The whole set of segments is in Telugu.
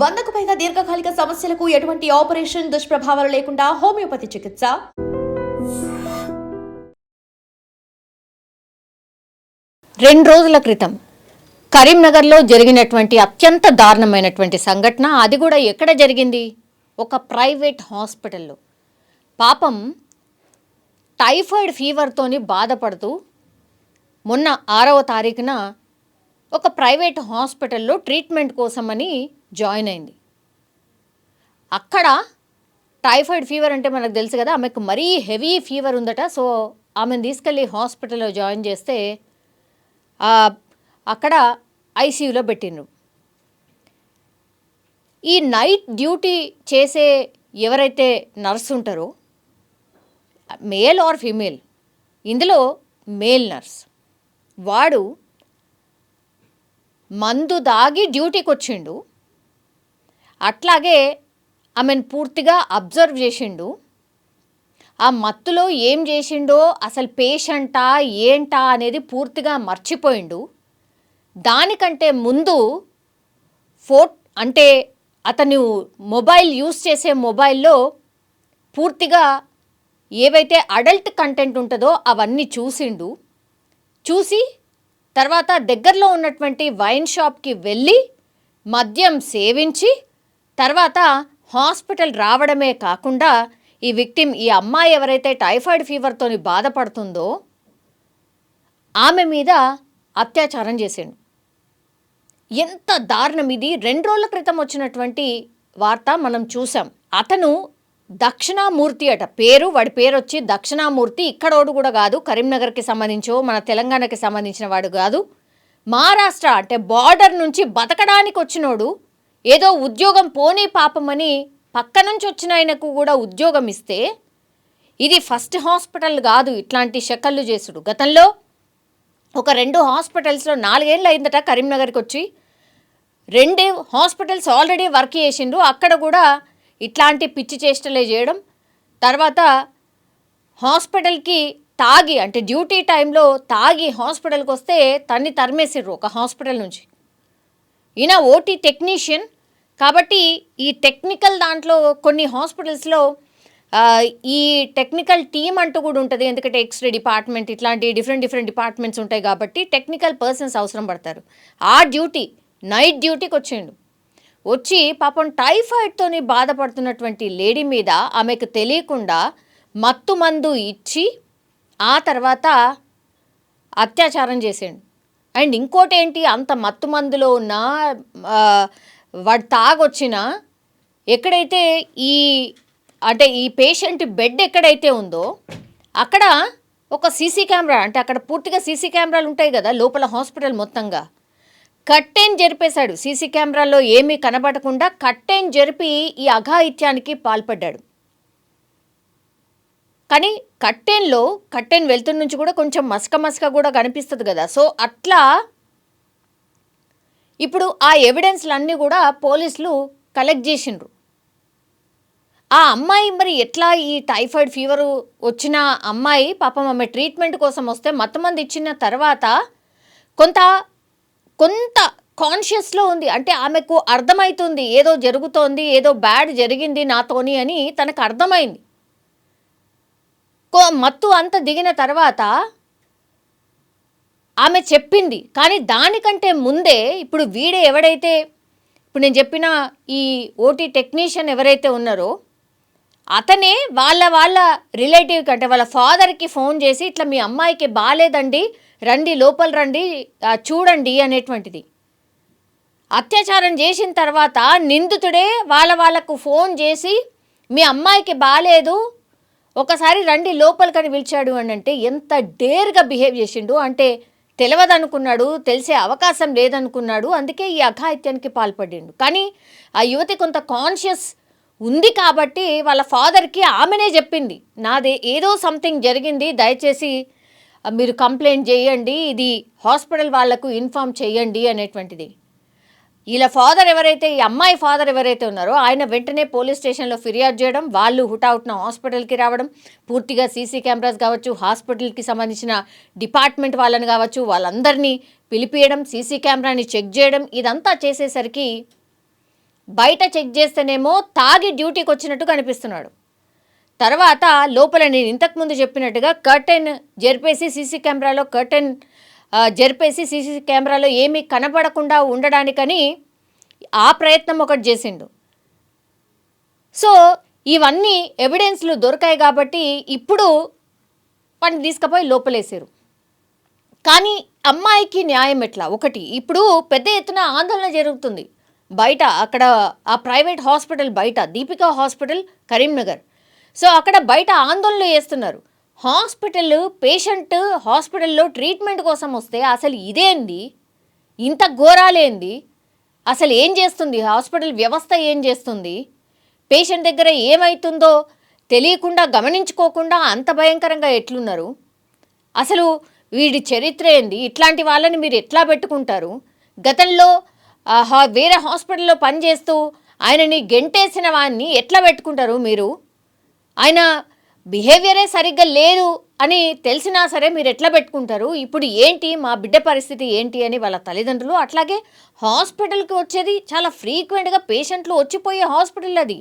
వందకు పైగా దీర్ఘకాలిక సమస్యలకు ఎటువంటి ఆపరేషన్ దుష్ప్రభావాలు లేకుండా హోమియోపతి చికిత్స రెండు రోజుల క్రితం కరీంనగర్లో జరిగినటువంటి అత్యంత దారుణమైనటువంటి సంఘటన అది కూడా ఎక్కడ జరిగింది ఒక ప్రైవేట్ హాస్పిటల్లో పాపం టైఫాయిడ్ ఫీవర్తోని బాధపడుతూ మొన్న ఆరవ తారీఖున ఒక ప్రైవేట్ హాస్పిటల్లో ట్రీట్మెంట్ కోసమని జాయిన్ అయింది అక్కడ టైఫాయిడ్ ఫీవర్ అంటే మనకు తెలుసు కదా ఆమెకు మరీ హెవీ ఫీవర్ ఉందట సో ఆమెను తీసుకెళ్ళి హాస్పిటల్లో జాయిన్ చేస్తే అక్కడ ఐసీయూలో పెట్టిండ్రు ఈ నైట్ డ్యూటీ చేసే ఎవరైతే నర్స్ ఉంటారో మేల్ ఆర్ ఫీమేల్ ఇందులో మేల్ నర్స్ వాడు మందు దాగి డ్యూటీకి వచ్చిండు అట్లాగే ఆమెను పూర్తిగా అబ్జర్వ్ చేసిండు ఆ మత్తులో ఏం చేసిండో అసలు పేషెంటా ఏంటా అనేది పూర్తిగా మర్చిపోయిండు దానికంటే ముందు ఫో అంటే అతను మొబైల్ యూస్ చేసే మొబైల్లో పూర్తిగా ఏవైతే అడల్ట్ కంటెంట్ ఉంటుందో అవన్నీ చూసిండు చూసి తర్వాత దగ్గరలో ఉన్నటువంటి వైన్ షాప్కి వెళ్ళి మద్యం సేవించి తర్వాత హాస్పిటల్ రావడమే కాకుండా ఈ విక్టిమ్ ఈ అమ్మాయి ఎవరైతే టైఫాయిడ్ ఫీవర్తోని బాధపడుతుందో ఆమె మీద అత్యాచారం చేసిండు ఎంత దారుణం ఇది రెండు రోజుల క్రితం వచ్చినటువంటి వార్త మనం చూసాం అతను దక్షిణామూర్తి అట పేరు వాడి పేరు వచ్చి దక్షిణామూర్తి ఇక్కడోడు కూడా కాదు కరీంనగర్కి సంబంధించో మన తెలంగాణకి సంబంధించిన వాడు కాదు మహారాష్ట్ర అంటే బార్డర్ నుంచి బతకడానికి వచ్చినోడు ఏదో ఉద్యోగం పోనీ పాపమని పక్క నుంచి వచ్చిన ఆయనకు కూడా ఉద్యోగం ఇస్తే ఇది ఫస్ట్ హాస్పిటల్ కాదు ఇట్లాంటి షకళ్ళు చేసుడు గతంలో ఒక రెండు హాస్పిటల్స్లో నాలుగేళ్ళు అయిందట కరీంనగర్కి వచ్చి రెండు హాస్పిటల్స్ ఆల్రెడీ వర్క్ చేసిండ్రు అక్కడ కూడా ఇట్లాంటి పిచ్చి చేష్టలే చేయడం తర్వాత హాస్పిటల్కి తాగి అంటే డ్యూటీ టైంలో తాగి హాస్పిటల్కి వస్తే తన్ని తరిమేసిండ్రు ఒక హాస్పిటల్ నుంచి ఈయన ఓటీ టెక్నీషియన్ కాబట్టి ఈ టెక్నికల్ దాంట్లో కొన్ని హాస్పిటల్స్లో ఈ టెక్నికల్ టీమ్ అంటూ కూడా ఉంటుంది ఎందుకంటే ఎక్స్రే డిపార్ట్మెంట్ ఇట్లాంటి డిఫరెంట్ డిఫరెంట్ డిపార్ట్మెంట్స్ ఉంటాయి కాబట్టి టెక్నికల్ పర్సన్స్ అవసరం పడతారు ఆ డ్యూటీ నైట్ డ్యూటీకి వచ్చిండు వచ్చి పాపం టైఫాయిడ్తోని బాధపడుతున్నటువంటి లేడీ మీద ఆమెకు తెలియకుండా మత్తు మందు ఇచ్చి ఆ తర్వాత అత్యాచారం చేసిండు అండ్ ఇంకోటి ఏంటి అంత మత్తు మందులో ఉన్న వాడు తాగొచ్చిన ఎక్కడైతే ఈ అంటే ఈ పేషెంట్ బెడ్ ఎక్కడైతే ఉందో అక్కడ ఒక సీసీ కెమెరా అంటే అక్కడ పూర్తిగా సీసీ కెమెరాలు ఉంటాయి కదా లోపల హాస్పిటల్ మొత్తంగా కట్టెన్ జరిపేశాడు సీసీ కెమెరాలో ఏమీ కనబడకుండా కట్టెన్ జరిపి ఈ అఘాయిత్యానికి పాల్పడ్డాడు కానీ కట్టెన్లో కట్టెన్ వెళ్తున్న నుంచి కూడా కొంచెం మసక మసక కూడా కనిపిస్తుంది కదా సో అట్లా ఇప్పుడు ఆ ఎవిడెన్స్లన్నీ కూడా పోలీసులు కలెక్ట్ చేసిండ్రు ఆ అమ్మాయి మరి ఎట్లా ఈ టైఫాయిడ్ ఫీవర్ వచ్చిన అమ్మాయి పాపం ఆమె ట్రీట్మెంట్ కోసం వస్తే మంది ఇచ్చిన తర్వాత కొంత కొంత కాన్షియస్లో ఉంది అంటే ఆమెకు అర్థమవుతుంది ఏదో జరుగుతోంది ఏదో బ్యాడ్ జరిగింది నాతోని అని తనకు అర్థమైంది మత్తు అంత దిగిన తర్వాత ఆమె చెప్పింది కానీ దానికంటే ముందే ఇప్పుడు వీడే ఎవడైతే ఇప్పుడు నేను చెప్పిన ఈ ఓటీ టెక్నీషియన్ ఎవరైతే ఉన్నారో అతనే వాళ్ళ వాళ్ళ రిలేటివ్ కంటే వాళ్ళ ఫాదర్కి ఫోన్ చేసి ఇట్లా మీ అమ్మాయికి బాగాలేదండి రండి లోపల రండి చూడండి అనేటువంటిది అత్యాచారం చేసిన తర్వాత నిందితుడే వాళ్ళ వాళ్ళకు ఫోన్ చేసి మీ అమ్మాయికి బాగాలేదు ఒకసారి రండి లోపలికని పిలిచాడు అని అంటే ఎంత డేర్గా బిహేవ్ చేసిండు అంటే తెలియదనుకున్నాడు తెలిసే అవకాశం లేదనుకున్నాడు అందుకే ఈ అఘాయిత్యానికి పాల్పడిండు కానీ ఆ యువతి కొంత కాన్షియస్ ఉంది కాబట్టి వాళ్ళ ఫాదర్కి ఆమెనే చెప్పింది నాదే ఏదో సంథింగ్ జరిగింది దయచేసి మీరు కంప్లైంట్ చేయండి ఇది హాస్పిటల్ వాళ్లకు ఇన్ఫామ్ చేయండి అనేటువంటిది ఇలా ఫాదర్ ఎవరైతే ఈ అమ్మాయి ఫాదర్ ఎవరైతే ఉన్నారో ఆయన వెంటనే పోలీస్ స్టేషన్లో ఫిర్యాదు చేయడం వాళ్ళు హుటాహుట్న హాస్పిటల్కి రావడం పూర్తిగా సీసీ కెమెరాస్ కావచ్చు హాస్పిటల్కి సంబంధించిన డిపార్ట్మెంట్ వాళ్ళని కావచ్చు వాళ్ళందరినీ పిలిపియడం సీసీ కెమెరాని చెక్ చేయడం ఇదంతా చేసేసరికి బయట చెక్ చేస్తేనేమో తాగి డ్యూటీకి వచ్చినట్టు కనిపిస్తున్నాడు తర్వాత లోపల నేను ఇంతకుముందు చెప్పినట్టుగా కర్టెన్ జరిపేసి సీసీ కెమెరాలో కర్టెన్ జరిపేసి సీసీ కెమెరాలో ఏమీ కనపడకుండా ఉండడానికని ఆ ప్రయత్నం ఒకటి చేసిండు సో ఇవన్నీ ఎవిడెన్స్లు దొరికాయి కాబట్టి ఇప్పుడు వాటిని తీసుకుపోయి లోపలేసారు కానీ అమ్మాయికి న్యాయం ఎట్లా ఒకటి ఇప్పుడు పెద్ద ఎత్తున ఆందోళన జరుగుతుంది బయట అక్కడ ఆ ప్రైవేట్ హాస్పిటల్ బయట దీపికా హాస్పిటల్ కరీంనగర్ సో అక్కడ బయట ఆందోళనలు వేస్తున్నారు హాస్పిటల్ పేషెంట్ హాస్పిటల్లో ట్రీట్మెంట్ కోసం వస్తే అసలు ఇదేంది ఇంత ఘోరాలేంది అసలు ఏం చేస్తుంది హాస్పిటల్ వ్యవస్థ ఏం చేస్తుంది పేషెంట్ దగ్గర ఏమవుతుందో తెలియకుండా గమనించుకోకుండా అంత భయంకరంగా ఎట్లున్నారు అసలు వీడి చరిత్ర ఏంది ఇట్లాంటి వాళ్ళని మీరు ఎట్లా పెట్టుకుంటారు గతంలో వేరే హాస్పిటల్లో పనిచేస్తూ ఆయనని గెంటేసిన వాడిని ఎట్లా పెట్టుకుంటారు మీరు ఆయన బిహేవియరే సరిగ్గా లేదు అని తెలిసినా సరే మీరు ఎట్లా పెట్టుకుంటారు ఇప్పుడు ఏంటి మా బిడ్డ పరిస్థితి ఏంటి అని వాళ్ళ తల్లిదండ్రులు అట్లాగే హాస్పిటల్కి వచ్చేది చాలా ఫ్రీక్వెంట్గా పేషెంట్లు వచ్చిపోయే హాస్పిటల్ అది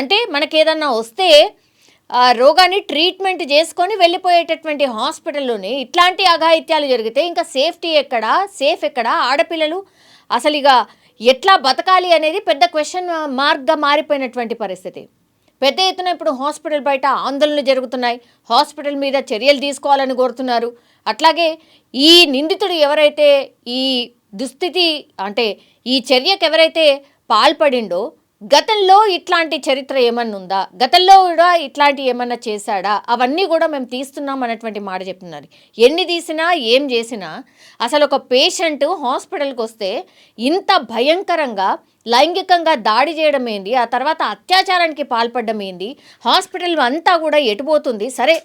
అంటే మనకి ఏదన్నా వస్తే ఆ రోగాన్ని ట్రీట్మెంట్ చేసుకొని వెళ్ళిపోయేటటువంటి హాస్పిటల్లోనే ఇట్లాంటి అఘాయిత్యాలు జరిగితే ఇంకా సేఫ్టీ ఎక్కడ సేఫ్ ఎక్కడ ఆడపిల్లలు అసలు ఇక ఎట్లా బతకాలి అనేది పెద్ద క్వశ్చన్ మార్క్గా మారిపోయినటువంటి పరిస్థితి పెద్ద ఎత్తున ఇప్పుడు హాస్పిటల్ బయట ఆందోళనలు జరుగుతున్నాయి హాస్పిటల్ మీద చర్యలు తీసుకోవాలని కోరుతున్నారు అట్లాగే ఈ నిందితుడు ఎవరైతే ఈ దుస్థితి అంటే ఈ చర్యకు ఎవరైతే పాల్పడిండో గతంలో ఇట్లాంటి చరిత్ర ఏమన్నా ఉందా గతంలో కూడా ఇట్లాంటి ఏమన్నా చేశాడా అవన్నీ కూడా మేము తీస్తున్నాం అన్నటువంటి మాట చెప్తున్నారు ఎన్ని తీసినా ఏం చేసినా అసలు ఒక పేషెంట్ హాస్పిటల్కి వస్తే ఇంత భయంకరంగా లైంగికంగా దాడి చేయడం ఏంది ఆ తర్వాత అత్యాచారానికి పాల్పడడం ఏంది హాస్పిటల్ అంతా కూడా ఎటుపోతుంది సరే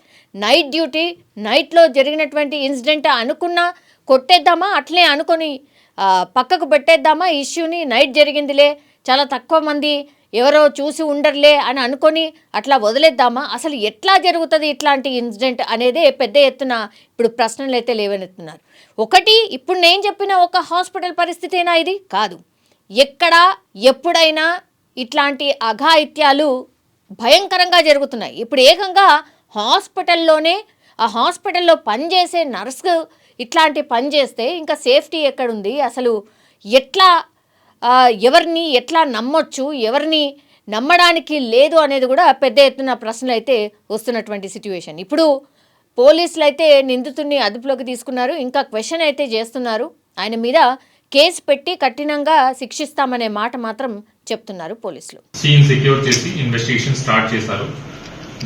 నైట్ డ్యూటీ నైట్లో జరిగినటువంటి ఇన్సిడెంట్ అనుకున్నా కొట్టేద్దామా అట్లే అనుకొని పక్కకు పెట్టేద్దామా ఇష్యూని నైట్ జరిగిందిలే చాలా తక్కువ మంది ఎవరో చూసి ఉండర్లే అని అనుకొని అట్లా వదిలేద్దామా అసలు ఎట్లా జరుగుతుంది ఇట్లాంటి ఇన్సిడెంట్ అనేదే పెద్ద ఎత్తున ఇప్పుడు ప్రశ్నలు అయితే లేవనెత్తున్నారు ఒకటి ఇప్పుడు నేను చెప్పిన ఒక హాస్పిటల్ పరిస్థితేనా ఇది కాదు ఎక్కడ ఎప్పుడైనా ఇట్లాంటి అఘాయిత్యాలు భయంకరంగా జరుగుతున్నాయి ఇప్పుడు ఏకంగా హాస్పిటల్లోనే ఆ హాస్పిటల్లో పనిచేసే నర్స్ ఇట్లాంటి పని చేస్తే ఇంకా సేఫ్టీ ఎక్కడుంది అసలు ఎట్లా ఎవరిని ఎట్లా నమ్మొచ్చు ఎవరిని నమ్మడానికి లేదు అనేది కూడా పెద్ద ఎత్తున ప్రశ్నలు అయితే వస్తున్నటువంటి సిట్యువేషన్ ఇప్పుడు పోలీసులు అయితే నిందితుడిని అదుపులోకి తీసుకున్నారు ఇంకా క్వశ్చన్ అయితే చేస్తున్నారు ఆయన మీద కేసు పెట్టి కఠినంగా శిక్షిస్తామనే మాట మాత్రం చెప్తున్నారు పోలీసులు సీన్ సెక్యూర్ చేసి ఇన్వెస్టిగేషన్ స్టార్ట్ చేశారు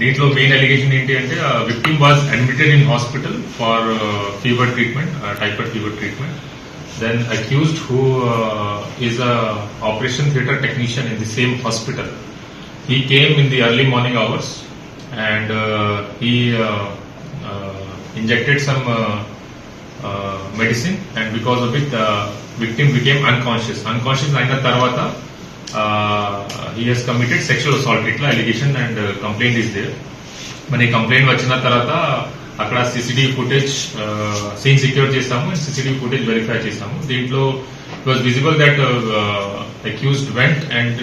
దీంట్లో మెయిన్ అలిగేషన్ ఏంటి అంటే victim was admitted in hospital for fever treatment typhoid fever treatment then accused who is a operation theatre technician in the same hospital he came in the early morning hours and he injected some medicine and because of it victim became unconscious unconscious అయిన తర్వాత he has committed sexual assault ఇట్లా allegation and complaint is there మరి కంప్లైంట్ వచ్చిన తర్వాత అక్కడ సిసిటీవీ ఫుటేజ్ సీన్ సెక్యూర్ చేస్తాము సిసిటీవీ ఫుటేజ్ వెరిఫై చేస్తాము దీంట్లో it was visible that accused went and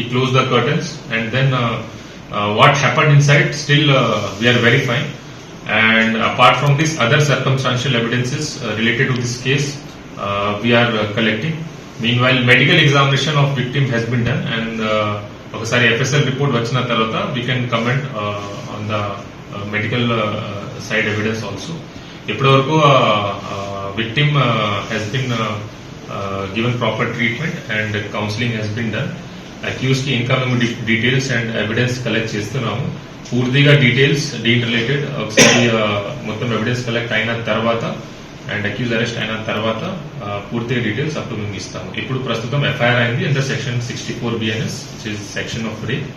he close the curtains and then what happen inside still we are verifying and apart from this other circumstantial evidences related to this case Uh, we are uh, collecting. Meanwhile, medical examination of victim has been done and uh, ఒకసారి ఎఫ్ఎస్ఎల్ రిపోర్ట్ వచ్చిన తర్వాత we can comment on the medical side evidence also ఇప్పటి వరకు victim has been given proper treatment and counselling has been done accused కి ఇంకా మేము డీటెయిల్స్ అండ్ ఎవిడెన్స్ కలెక్ట్ చేస్తున్నాము పూర్తిగా డీటెయిల్స్ డీట్ రిలేటెడ్ ఒకసారి మొత్తం ఎవిడెన్స్ కలెక్ట్ అయిన తర్వాత అండ్ అక్యూజ్ అరెస్ట్ అయిన తర్వాత పూర్తి డీటెయిల్స్ అప్పుడు మేము ఇస్తాము ఇప్పుడు ప్రస్తుతం ఎఫ్ఐఆర్ అయింది under section sixty four BNS section of rape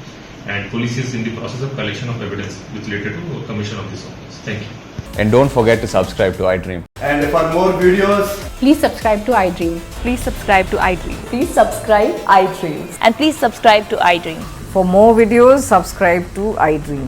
and police is in the process of collection of evidence with related to commission of this offence thank you And don't forget to subscribe to i dream And for more videos, please subscribe to iDream. Please subscribe to iDream. Please subscribe i iDream. And please subscribe to i iDream. For more videos, subscribe to i dream